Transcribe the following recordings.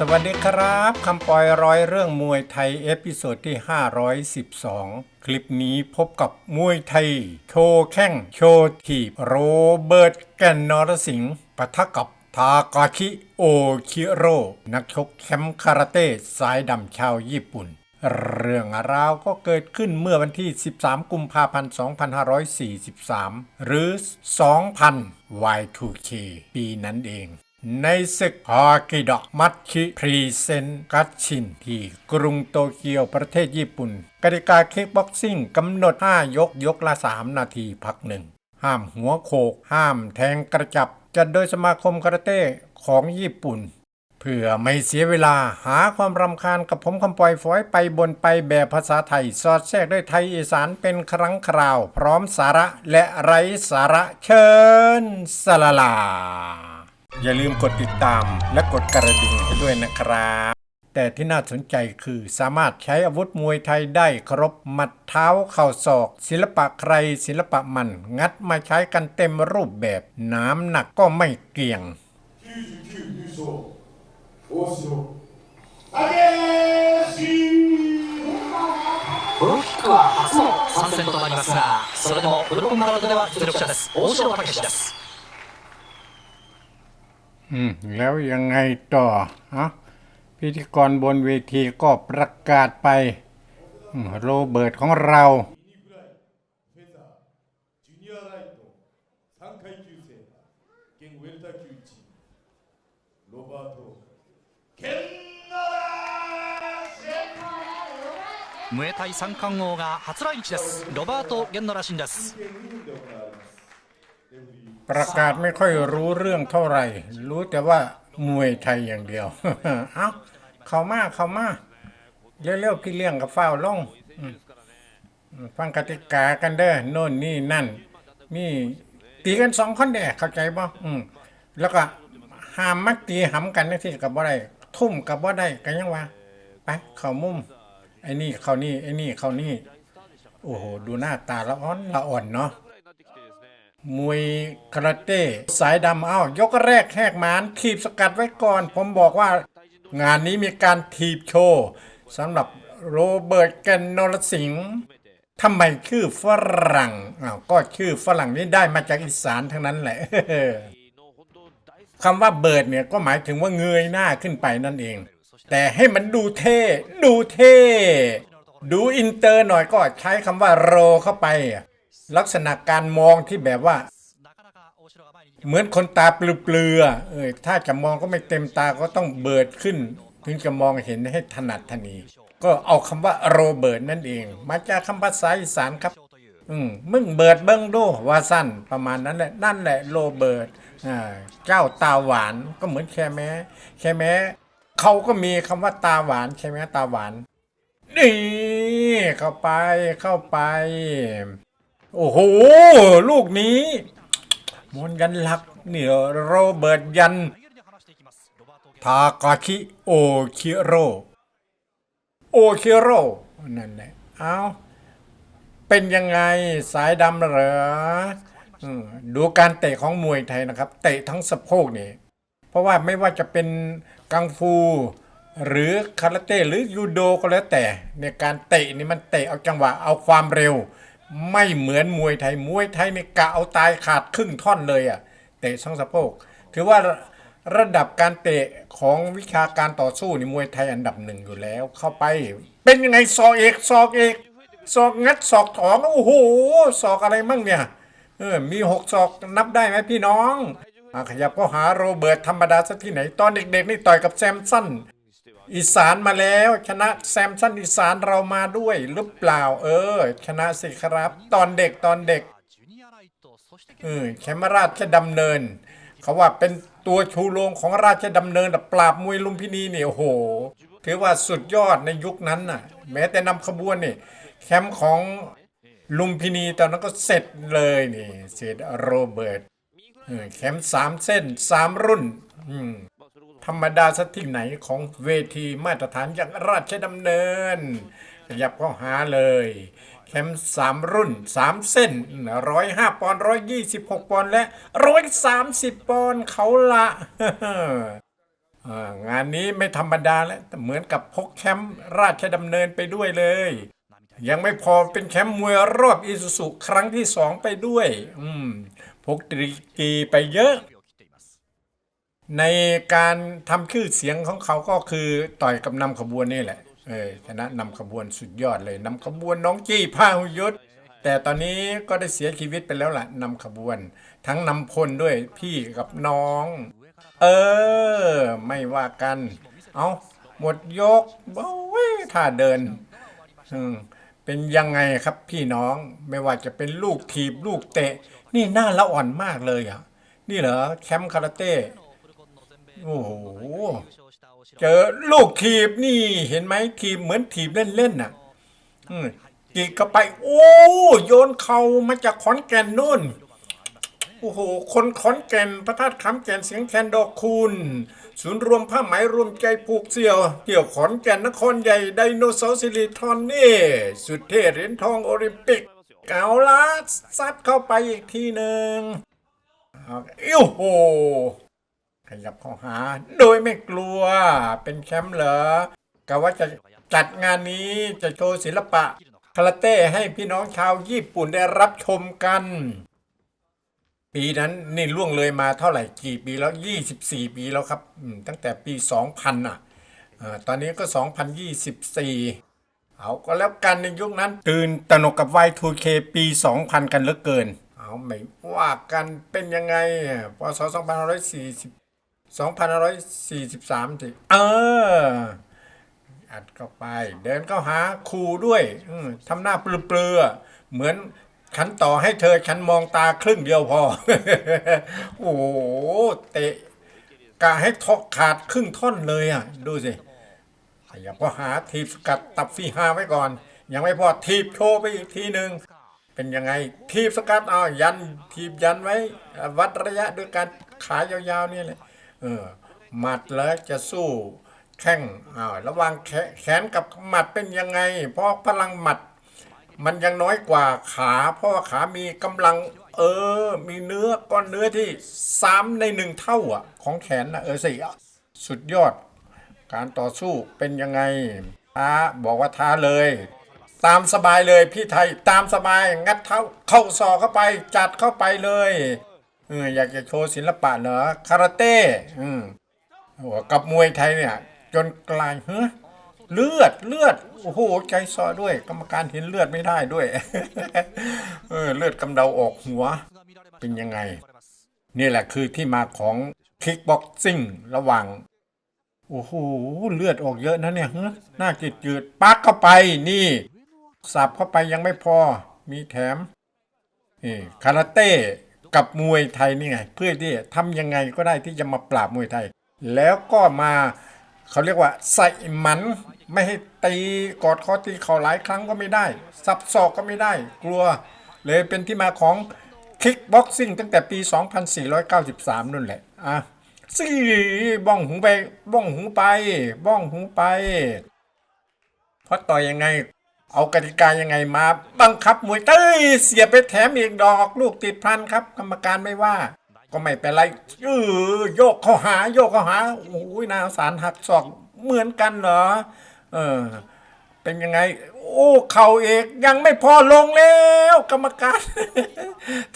สวัสดีครับคำปอยร้อยเรื่องมวยไทยเอพิโซดที่ 512 คลิปนี้พบกับมวยไทย โชแข้งโชทีบโรเบิร์ตแกนนอรสิงห์ปะทะกับทากาคิโอคิโรนักชกแชมป์คาราเต้สายดำชาวญี่ปุ่น เรื่องราวก็เกิดขึ้นเมื่อวันที่ 13 กุมภาพันธ์ 2543 หรือ 2000 Y2K ปีนั้นเอง ในศึกฮากิดะมัตชิพรีเซนกัตชิน ที่กรุงโตเกียวประเทศญี่ปุ่น กติกาคิกบ็อกซิ่งกำหนด 5 ยกยกละ 3 นาทีพักหนึ่ง ห้ามหัวโขก ห้ามแทงกระจับ จัดโดยสมาคมคาราเต้ของญี่ปุ่น เพื่อไม่เสียเวลาหาความรำคาญกับผมคำปล่อยฝอยไปบนไปแบบภาษาไทย สอดแทรกด้วยไทยอีสานเป็นครั้งคราว พร้อมสาระและไร้สาระเชิญสลาลา อย่าลืมกดติดตามและกดกระดิ่งให้ด้วยนะครับ แต่ที่น่าสนใจคือสามารถใช้อาวุธมวยไทยได้ครบหมัดเท้าเข่าศอก ศิลปะใครศิลปะมัน งัดมาใช้กันเต็มรูปแบบ น้ำหนักก็ไม่เกี่ยง 99優勝大城武志このキックは初の参戦となりますがそれでもウルコンガラドでは実力者です大城武史です ืมแล้วยังไงต่อฮะพิธีกรบนเวทีก็ประกาศไป โรเบิร์ตของเราムエタイ三冠王が初来日ですロバート・ゲンノラシンです ประกาศไม่ค่อยรู้เรื่องเท่าไหร่ รู้แต่ว่ามวยไทยอย่างเดียว เอ้า เข้ามาเข้ามาเร็วๆพี่เลี้ยงกับฟ้าลงอืมอืมฟังกติกากันเด้อโน่นนี่นั่น มีตีกันสองคนเด้เข้าใจบ่อืมแล้วก็ห้ามมักตีหำกันนะที่กับบ่ได้ทุ่มกับบ่ได้กันยังวะไปเข้ามุมไอ้นี่เข้านี่ไอ้นี่เข้านี่ โอ้โห ดูหน้าตาละอ่อนละอ่อนเนาะ มวยคาราเต้สายดำเอ้ายกแรกแหกหมานทีบสกัดไว้ก่อน ผมบอกว่างานนี้มีการทีบโชว์สำหรับโรเบิร์ตแกนนอรสิงห์ทำไมชื่อฝรั่งอ้าวก็ชื่อฝรั่งนี้ได้มาจากอีสานทั้งนั้นแหละคำว่าเบิร์ดเนี่ยก็หมายถึงว่าเงยหน้าขึ้นไปนั่นเอง แต่ให้มันดูเท่ ดูเท่ ดูอินเตอร์หน่อยก็ใช้คำว่าโรเข้าไปอะ ลักษณะการมองที่แบบว่า เหมือนคนตาเปลือเออถ้าจะมองก็ไม่เต็มตาก็ต้องเบิดขึ้นถึงจะมองเห็นให้ถนัดทนี ก็เอาคำว่าโรเบิร์ตนั่นเอง มาจากคำภาษาอีสานครับ อืมมึงเบิดเบิ้งดูว่าสั้นประมาณนั้นแหละนั่นแหละโรเบิร์ตเจ้าตาหวานก็เหมือนแค่แม้แค่แม้เขาก็มีคำว่าตาหวานแค่แม้ตาหวานนี่เข้าไปเข้าไป โอ้โห ลูกนี้มนยันหลักเนี่ยโรเบิร์ตยัน ทากาคิโอคิโรโอคิโรนั่นแหละเอาเป็นยังไงสายดำเหรอดูการเตะของมวยไทยนะครับ เตะทั้งสะโพกนี่เพราะว่าไม่ว่าจะเป็นกังฟู หรือคาราเต้หรือยูโดก็แล้วแต่ในการเตะนี่มันเตะเอาจังหวะเอาความเร็ว ไม่เหมือนมวยไทย มวยไทยนี่กะเอาตายขาดครึ่งท่อนเลยอะ่ะเตะทั้งสะโพก ถือว่าระดับการเตะของวิชาการต่อสู้นี่มวยไทยอันดับหนึ่งอยู่แล้ว เข้าไป เป็นยังไงศอกเอกศอกเอกศอกงัดศอกถอนโอ้โหศอกอะไรมั่งเนี่ยเออมีหกศอกนับได้ไหมพี่น้องอขยับก็หาโรเบิร์ตธรรมดาสักที่ไหนตอนเด็กๆนี่ต่อยกับแซมสัน อีสานมาแล้ว ชนะแซมชันอีสานเรามาด้วยหรือเปล่า เออ ชนะสิครับ ตอนเด็กตอนเด็กเออแคมราชดำเนิน เขาว่าเป็นตัวชูโรงของราชดำเนินปราบมวยลุมพินีเนี่ยโอ้โห ถือว่าสุดยอดในยุคนั้นน่ะ แม้แต่นำขบวนนี่แคมของลุมพินีตอนนั้นก็เสร็จเลยนี่เสร็จโรเบิร์ตแคมสามเส้นสามรุ่น อืม ธรรมดาสักที่ไหนของเวทีมาตรฐานอย่างราชดำเนิน ขยับเข้าหาเลยแคมป์สามรุ่นสามเส้นร้อยห้าปอนด์ร้อยยี่สิบหกปอนด์และร้อยสามสิบปอนด์เขาละงานนี้ไม่ธรรมดาแล้วเหมือนกับพกแชมป์ราชดำเนินไปด้วยเลย ยังไม่พอเป็นแชมป์มวยรอบอิสุสุครั้งที่สองไปด้วย อืมพกตรีกีไปเยอะ ในการทำชื่อเสียงของเขาก็คือต่อยกับนำขบวนนี่แหละเออชนะนำขบวนสุดยอดเลยนำขบวนน้องจี้ผ้าหุยศแต่ตอนนี้ก็ได้เสียชีวิตไปแล้วล่ะนำขบวน ทั้งนำพลด้วยพี่กับน้อง เออ ไม่ว่ากัน เอาหมดยกโอ้ยถ้าเดินเป็นยังไงครับพี่น้องไม่ว่าจะเป็นลูกถีบลูกเตะ นี่หน้าละอ่อนมากเลยอะ นี่เหรอแชมป์คาราเต้ โอ้โห เจอลูกถีบนี่เห็นไหมถีบเหมือนถีบเล่นๆน่ะจีกเข้าไป โอ้โยนเข่ามาจากขอนแก่นนู่น โอ้โห คนขอนแก่นพระธาตุคำแก่นเสียงแคนดอกคูณศูนย์รวมผ้าไหมรวมใจผูกเสี่ยวเกี่ยวขอนแก่นนครใหญ่ไดโนเสาร์สิริทอนนี่ สุดเท่เหรียญทองโอลิมปิก เกาลัดซัดเข้าไปอีกทีหนึ่งอาอิ้วโห ขยับเข้าหา โดยไม่กลัวเป็นแชมป์เหรอกะว่าจะจัดงานนี้จะโชว์ศิลปะคาราเต้ให้พี่น้องชาวญี่ปุ่นได้รับชมกัน ปีนั้นนี่ล่วงเลยมาเท่าไหร่กี่ปีแล้ว 24 ปีแล้วครับ ตั้งแต่ปี 2000อะเอ่อตอนนี้ก็ 2024 เอาก็แล้วกันในยุคนั้น ตื่นตระหนกกับ Y2K ปี 2000 กันเหลือเกิน เอาไม่ว่ากันเป็นยังไง อะพศ2540 2543สิเออ อัดเข้าไป เดินเข้าหาครูด้วยทำหน้าเปลือๆเหมือนฉันต่อให้เธอฉันมองตาครึ่งเดียวพอ โอ้โห เตะกะให้ทอกขาดครึ่งท่อนเลยอะ ดูสิขยับก็หาทีบสกัดตับฟีฮาไว้ก่อน ยังไม่พอทีบโชว์ไปอีกทีหนึ่งเป็นยังไง ทีบสกัดเอายันทีบยันไว้ วัดระยะด้วยการขายาวๆนี่แหละ เออหมัดแล้วจะสู้แข้งอ้าระหวังแขแขนกับหมัดเป็นยังไง เพราะพลังหมัด มันยังน้อยกว่าขาเพราะว่าขามีกำลัง เออ มีเนื้อก้อนเนื้อที่สามในหนึ่งเท่าอะ ของแขนนะเออสิสุดยอด การต่อสู้เป็นยังไงท้าบอกว่าท้าเลย ตามสบายเลยพี่ไทยตามสบายงัดเท้าเข้าซอกเข้าไปจัดเข้าไปเลย เอออยากจะโชว์ศิลปะเหรอคาราเต้อืมโอ้กับมวยไทยเนี่ย จนกลายเฮ้ยเลือดเลือดโอ้โหใจซอด้วย กรรมการเห็นเลือดไม่ได้ด้วยเออเลือดกำเดาออกหัว เป็นยังไง นี่แหละคือที่มาของคิกบ็อกซิ่งระหว่างโอ้โหเลือดออกเยอะนะเนี่ยเฮ้ยหน้าจืดจืดปักเข้าไปนี่สับเข้าไปยังไม่พอมีแถมนี่คาราเต้ กับมวยไทยนี่ไง เพื่อที่ทำยังไงก็ได้ที่จะมาปราบมวยไทย แล้วก็มาเขาเรียกว่า ใส่หมันไม่ให้ตีกอดคอตีเข่าหลายครั้งก็ไม่ได้ สับศอกก็ไม่ได้ กลัว เลยเป็นที่มาของคิกบ็อกซิ่งตั้งแต่ปี 2493นั่นแหละอะสี่บ้องหูไปบ้องหูไป บ้องหูไปเพราะต่อยยังไง เอากติกายังไงมา บังคับมวยเต้ยเสียไปแถมอีกดอกลูกติดพันครับ กรรมการไม่ว่า ก็ไม่เป็นไรเออโยกเข้าหา โยกเข้าหาโอ้ยนาสารหักศอกเหมือนกันเหรอเออเป็นยังไง โอ้เข่าเอกยังไม่พอลงแล้ว กรรมการ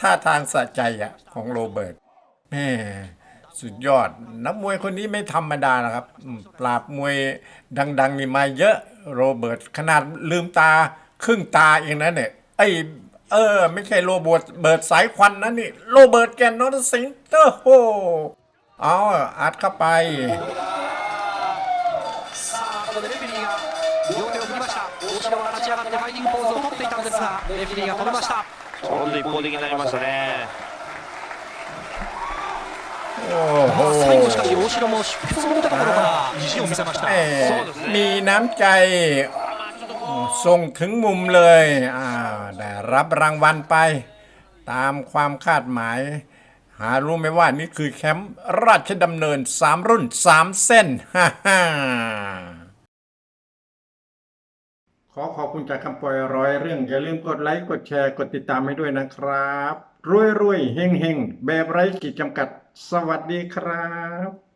ท่าทางสะใจอะของโรเบิร์ตแม่ สุดยอด นักมวยคนนี้ไม่ธรรมดานะครับ ปราบมวยดัง ๆ นี่มาเยอะโรเบิร์ตขนาดลืมตา ครึ่งตาเองนะเนี่ยไอเออ ไม่ใช่โรเบิร์ตเบิร์ตสายควันนะนี่ โรเบิร์ตแกนนอตสิงเตอร์โฮเอาอัดเข้าไป飛んで一方的になりましたね。โอ้โห 最後しかし大城も出血を見たところから意地を見せました แหมมีน้ำใจส่งถึงมุมเลยอ่าได้รับรางวัลไป ตามความคาดหมาย หารู้ไหมว่านี่คือแชมป์ราชดำเนิน 3 รุ่น 3 เส้น ฮ่าฮ่าขอขอบคุณจากคำปล่อยร้อยเรื่อง อย่าลืมกดไลค์ กดแชร์ กดติดตามให้ด้วยนะครับ รวยรวยๆเฮงเฮงๆ แบบไร้ขีดจำกัด สวัสดีครับ